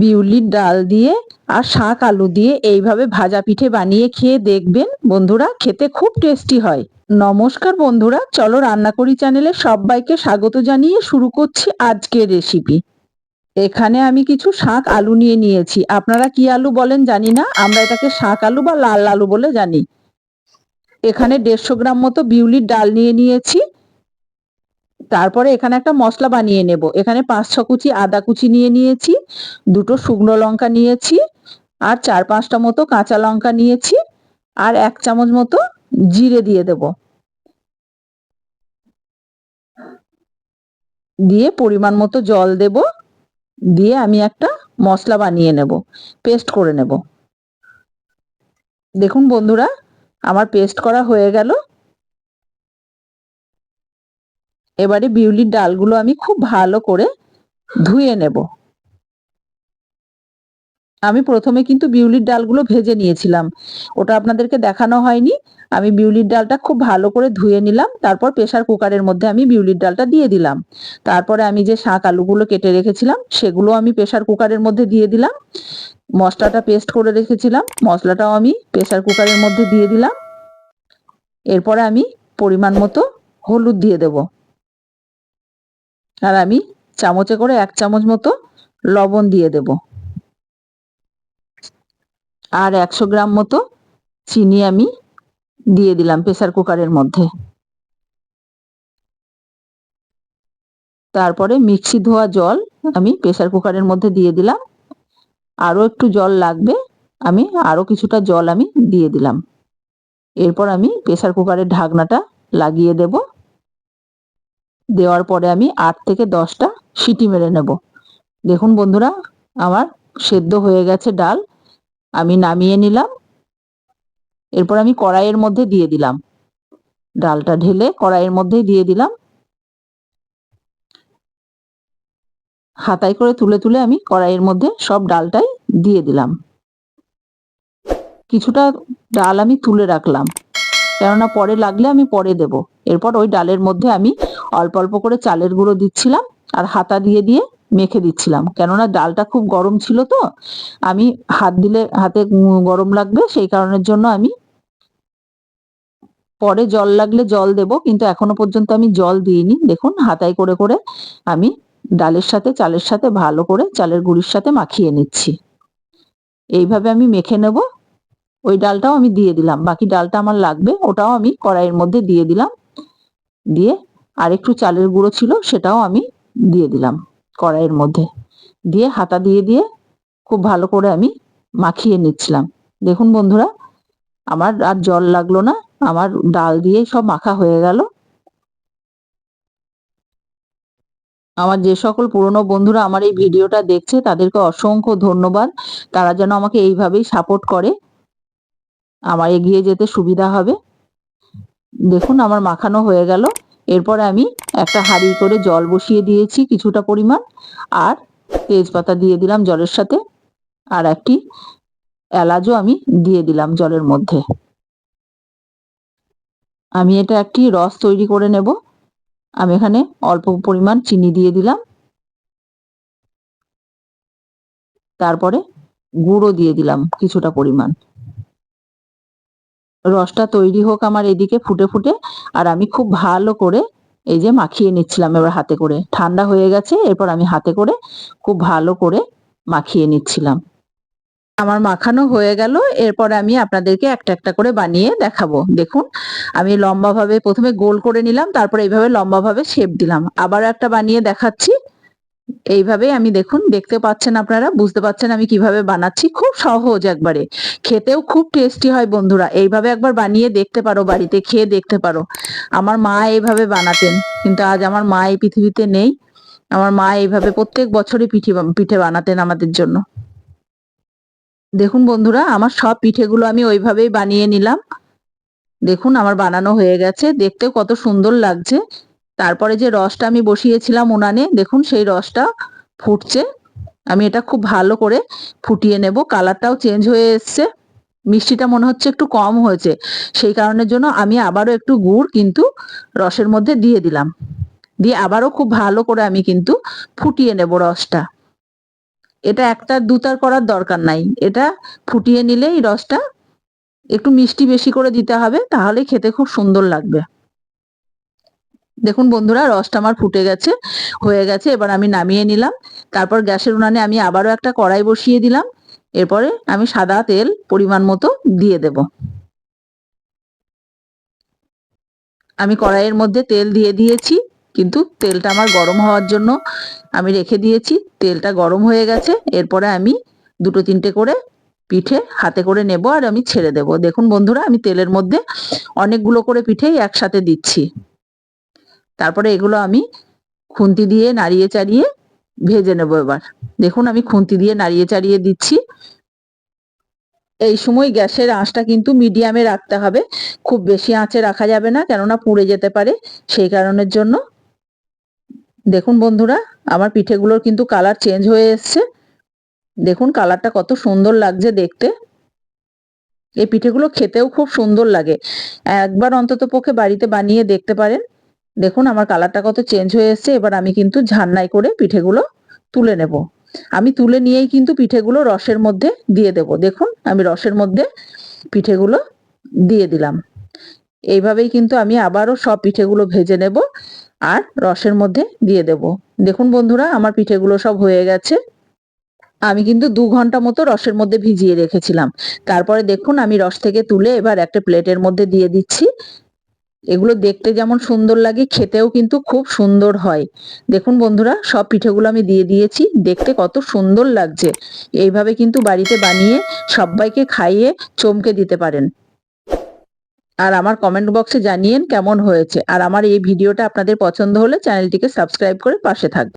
বিউলির ডাল দিয়ে আর শাক আলু দিয়ে এইভাবে ভাজা পিঠে বানিয়ে খেয়ে দেখবেন বন্ধুরা, খেতে খুব টেস্টি হয়। নমস্কার বন্ধুরা, চলো রান্না করি চ্যানেলে সবাইকে স্বাগত জানিয়ে শুরু করছি আজকের রেসিপি এখানে আমি কিছু শাক আলু নিয়ে নিয়েছি। আপনারা কি আলু বলেন জানি না, আমরা এটাকে শাক আলু বা লাল আলু বলে জানি। এখানে দেড়শো গ্রাম মতো বিউলির ডাল নিয়ে নিয়েছি। তারপরে এখানে একটা মশলা বানিয়ে নেব। এখানে পাঁচ, ছ কুচি আদা কুচি নিয়ে নিয়েছি, দুটো শুকনো লঙ্কা নিয়েছি, আর চার, পাঁচটা মতো কাঁচা লঙ্কা নিয়েছি, আর এক চামচ মতো জিরে দিয়ে দেব। দিয়ে পরিমাণ মতো জল দেব। দিয়ে আমি একটা মশলা বানিয়ে নেব, পেস্ট করে নেব। দেখুন বন্ধুরা, আমার পেস্ট করা হয়ে গেল। এবারে বিউলির ডালগুলো আমি খুব ভালো করে ধুয়ে নেব। আমি প্রথমে কিন্তু বিউলির ডালগুলো ভেজে নিয়েছিলাম। ওটা আপনাদেরকে দেখানো হয়নি। আমি বিউলির ডালটা খুব ভালো করে ধুয়ে নিলাম। তারপর প্রেশার কুকারের মধ্যে আমি বিউলির ডালটা দিয়ে দিলাম। তারপরে আমি যে শাক আলুগুলো কেটে রেখেছিলাম, সেগুলো আমি প্রেশার কুকারের মধ্যে দিয়ে দিলাম। মশলাটা পেস্ট করে রেখেছিলাম। মশলাটাও আমি প্রেশার কুকারের মধ্যে দিয়ে দিলাম। এরপরে আমি পরিমাণ মতো হলুদ দিয়ে দেব। আর আমি চামচে করে এক চামচ মতো লবণ দিয়ে দেব। আর একশো গ্রাম মতো চিনি আমি দিয়ে দিলাম প্রেসার কুকারের মধ্যে। তারপরে মিক্সি ধোয়া জল আমি প্রেসার কুকারের মধ্যে দিয়ে দিলাম। আরও একটু জল লাগবে, আমি আরও কিছুটা জল আমি দিয়ে দিলাম। এরপর আমি প্রেসার কুকারের ঢাকনাটা লাগিয়ে দেব। দেওয়ার পরে আমি আট থেকে দশটা সিটি মেরে নেব। দেখুন বন্ধুরা, আমার সেদ্ধ হয়ে গেছে ডাল। আমি নামিয়ে নিলাম। এরপর আমি কড়াইয়ের মধ্যে দিয়ে দিলাম। ডালটা ঢেলে কড়াইয়ের মধ্যে দিয়ে দিলাম। হাতায় করে তুলে তুলে আমি কড়াইয়ের মধ্যে সব ডালটাই দিয়ে দিলাম। কিছুটা ডাল আমি তুলে রাখলাম। কেননা পরে লাগলে আমি পরে দেব। এরপর ওই ডালের মধ্যে আমি অল্প অল্প করে চালের গুঁড়ো দিচ্ছিলাম আর হাতা দিয়ে দিয়ে মেখে দিচ্ছিলাম। কেননা ডালটা খুব গরম ছিল তো, আমি হাত দিলে হাতে গরম লাগবে, সেই কারণের জন্য আমি পরে জল লাগলে জল দেব, কিন্তু এখনও পর্যন্ত আমি জল দিইনি। দেখুন, হাতায় করে করে আমি ডালের সাথে, চালের সাথে ভালো করে চালের গুঁড়ির সাথে মাখিয়ে নিচ্ছি। এইভাবে আমি মেখে নেব। ওই ডালটাও আমি দিয়ে দিলাম। বাকি ডালটা আমার লাগবে, ওটাও আমি কড়াইয়ের মধ্যে দিয়ে দিলাম। দিয়ে আর একটু চালের গুঁড়ো ছিল, সেটাও আমি দিয়ে দিলাম কড়াইয়ের মধ্যে। দিয়ে হাতা দিয়ে দিয়ে খুব ভালো করে আমি মাখিয়ে নিচ্ছিলাম। দেখুন বন্ধুরা, আমার আর জল লাগল না, আমার ডাল দিয়ে সব মাখা হয়ে গেল। আমার যে সকল পুরনো বন্ধুরা আমার এই ভিডিওটা দেখছে, তাদেরকে অসংখ্য ধন্যবাদ। তারা যেন আমাকে এইভাবেই সাপোর্ট করে। আমার এগিয়ে যেতে সুবিধা হবে। দেখুন, আমার মাখানো হয়ে গেল। এরপরে আমি একটা হাঁড়ি করে জল বসিয়ে দিয়েছি কিছুটা পরিমাণ। আর তেজপাতা দিয়ে দিলাম জলের সাথে। আর একটি এলাচও আমি দিয়ে দিলাম জলের মধ্যে। আমি এটা একটি রস তৈরি করে নেব। আমি এখানে অল্প পরিমাণ চিনি দিয়ে দিলাম। তারপরে গুঁড়ো দিয়ে দিলাম কিছুটা পরিমাণ। রসটা তৈরি হোক আমার এদিকে ফুটে ফুটে। আর আমি খুব ভালো করে এই যে মাখিয়ে নিচ্ছিলাম এবার হাতে করে। ঠান্ডা হয়ে গেছে, এরপর আমি হাতে করে খুব ভালো করে মাখিয়ে নিচ্ছিলাম। আমার মাখানো হয়ে গেল, এরপর আমি আপনাদেরকে একটা একটা করে বানিয়ে দেখাবো। দেখুন, আমি লম্বাভাবে প্রথমে গোল করে নিলাম, তারপর এইভাবে লম্বাভাবে শেপ দিলাম। আবার একটা বানিয়ে দেখাচ্ছি। এইভাবে আমি দেখুন, দেখতে পাচ্ছেন আপনারা, বুঝতে পাচ্ছেন আমি কীভাবে বানাচ্ছি। খুব সহজ একবারে। খেতেও খুব টেস্টি হয় বন্ধুরা। এইভাবে একবার বানিয়ে দেখতে পারো, বাড়িতে খেয়ে দেখতে পারো। আমার মা এইভাবে বানাতেন, কিন্তু আজ আমার মা এই পৃথিবীতে নেই। আমার মা এইভাবে প্রত্যেক বছরই পিঠে পিঠে বানাতেন আমাদের জন্য। দেখুন বন্ধুরা, আমার সব পিঠেগুলো আমি ওইভাবেই বানিয়ে নিলাম। দেখুন, আমার বানানো হয়ে গেছে। দেখতেও কত সুন্দর লাগছে। তারপরে যে রসটা আমি বসিয়েছিলাম উনানে, দেখুন সেই রসটা ফুটছে। আমি এটা খুব ভালো করে ফুটিয়ে নেব। কালারটাও চেঞ্জ হয়ে এসছে। মিষ্টিটা মনে হচ্ছে একটু কম হয়েছে। সেই কারণের জন্য আমি আবারও একটু গুড় কিন্তু রসের মধ্যে দিয়ে দিলাম। দিয়ে আবারও খুব ভালো করে আমি কিন্তু ফুটিয়ে নেব রসটা। এটা একটা দুতার করার দরকার নাই। এটা ফুটিয়ে নিলে এই রসটা একটু মিষ্টি বেশি করে দিতে হবে তাহলে খেতে খুব সুন্দর লাগবে। দেখুন বন্ধুরা, রসটা আমার ফুটে গেছে, হয়ে গেছে, এবার আমি নামিয়ে নিলাম। তারপর গ্যাসের উনানে আমি আবারও একটা কড়াই বসিয়ে দিলাম। এরপরে আমি সাদা তেল পরিমাণ মতো দিয়ে দেব। আমি কড়াইয়ের মধ্যে তেল দিয়ে দিয়েছি, কিন্তু তেলটা আমার গরম হওয়ার জন্য আমি রেখে দিয়েছি। তেলটা গরম হয়ে গেছে, এরপরে আমি দুটো তিনটে করে পিঠে হাতে করে নেব আর আমি ছেড়ে দেব। দেখুন বন্ধুরা, আমি তেলের মধ্যে অনেকগুলো করে পিঠেই একসাথে দিচ্ছি। তারপরে এগুলো আমি খুন্তি দিয়ে নাড়িয়ে চাড়িয়ে ভেজে নেব এবার। দেখুন, আমি খুন্তি দিয়ে নাড়িয়ে চাড়িয়ে দিচ্ছি। এই সময় গ্যাসের আঁচটা কিন্তু মিডিয়ামে রাখতে হবে। খুব বেশি আঁচে রাখা যাবে না, কেননা পুড়ে যেতে পারে। সেই কারণের জন্য দেখুন বন্ধুরা, আমার পিঠেগুলোর কিন্তু কালার চেঞ্জ হয়ে এসছে। দেখুন, কালারটা কত সুন্দর লাগছে দেখতে। এই পিঠেগুলো খেতেও খুব সুন্দর লাগে। একবার অন্তত পক্ষে বাড়িতে বানিয়ে দেখতে পারেন। দেখুন, আমার কালারটা কত চেঞ্জ হয়ে এসছে, এবার আমি কিন্তু ঝান্নাই করে পিঠেগুলো তুলে নেব। আমি তুলে নিয়েই কিন্তু পিঠেগুলো রসের মধ্যে দিয়ে দেব। দেখুন, আমি রসের মধ্যে পিঠেগুলো দিয়ে দিলাম। এইভাবেই কিন্তু আমি আবারও সব পিঠেগুলো ভেজে নেব আর রসের মধ্যে দিয়ে দেব। দেখুন বন্ধুরা, আমার পিঠেগুলো সব হয়ে গেছে। আমি কিন্তু দু ঘণ্টা মতো রসের মধ্যে ভিজিয়ে রেখেছিলাম। তারপরে দেখুন, আমি রস থেকে তুলে এবার একটা প্লেটের মধ্যে দিয়ে দিচ্ছি। এগুলো দেখতে যেমন সুন্দর লাগে, খেতেও কিন্তু খুব সুন্দর হয়। দেখুন বন্ধুরা, সব পিঠেগুলো আমি দিয়ে দিয়েছি, দেখতে কত সুন্দর লাগছে। এইভাবে কিন্তু বাড়িতে বানিয়ে সবাইকে খাইয়ে চমকে দিতে পারেন। আর আমার কমেন্ট বক্সে জানিয়েন কেমন হয়েছে। আর আমার এই ভিডিওটা আপনাদের পছন্দ হলে চ্যানেলটিকে সাবস্ক্রাইব করে পাশে থাকবেন